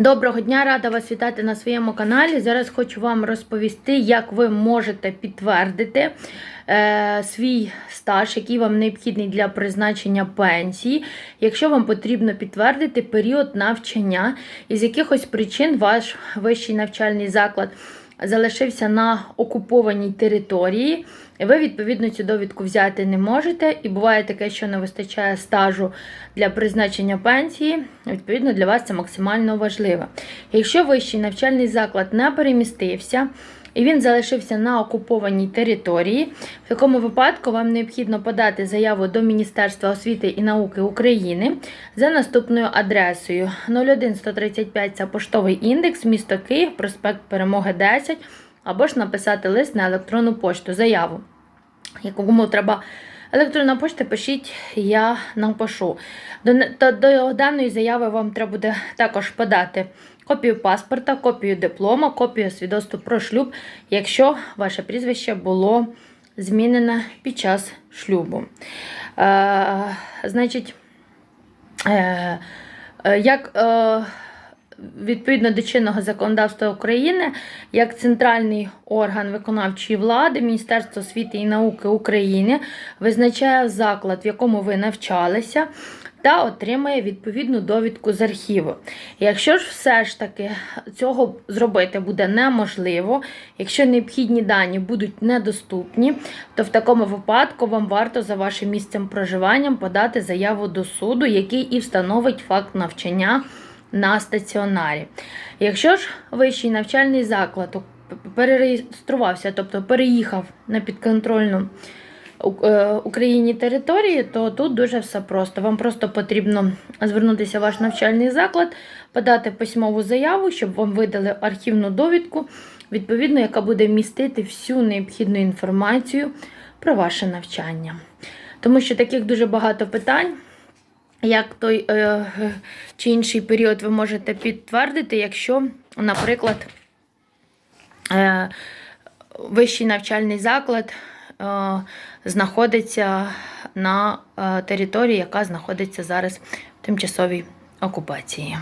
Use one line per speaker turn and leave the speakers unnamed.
Доброго дня, рада вас вітати на своєму каналі. Зараз хочу вам розповісти, як ви можете підтвердити е, свій стаж, який вам необхідний для призначення пенсії, якщо вам потрібно підтвердити період навчання, із якихось причин ваш вищий навчальний заклад залишився на окупованій території. Ви, відповідно, цю довідку взяти не можете. І буває таке, що не вистачає стажу для призначення пенсії. Відповідно, для вас це максимально важливо. Якщо вищий навчальний заклад не перемістився, і він залишився на окупованій території. В такому випадку вам необхідно подати заяву до Міністерства освіти і науки України за наступною адресою 01135 це поштовий індекс, місто Київ, проспект Перемоги 10, або ж написати лист на електронну пошту, заяву. Якому треба електронна пошта, пишіть, я напишу. До, до, до даної заяви вам треба буде також подати копію паспорта, копію диплома, копію свідоцтва про шлюб, якщо ваше прізвище було змінене під час шлюбу. Е, значить, е, е, як е, відповідно до чинного законодавства України, як центральний орган виконавчої влади, Міністерство освіти і науки України визначає заклад, в якому ви навчалися, та отримає відповідну довідку з архіву. Якщо ж все ж таки цього зробити буде неможливо, якщо необхідні дані будуть недоступні, то в такому випадку вам варто за вашим місцем проживання подати заяву до суду, який і встановить факт навчання на стаціонарі. Якщо ж вищий навчальний заклад перереєструвався, тобто переїхав на підконтрольну е, Україні території, то тут дуже все просто. Вам просто потрібно звернутися в ваш навчальний заклад, подати письмову заяву, щоб вам видали архівну довідку, відповідно, яка буде містити всю необхідну інформацію про ваше навчання. Тому що таких дуже багато питань. Як той е, чи інший період ви можете підтвердити, якщо, наприклад, е, вищий навчальний заклад е, знаходиться на території, яка знаходиться зараз в тимчасовій окупації.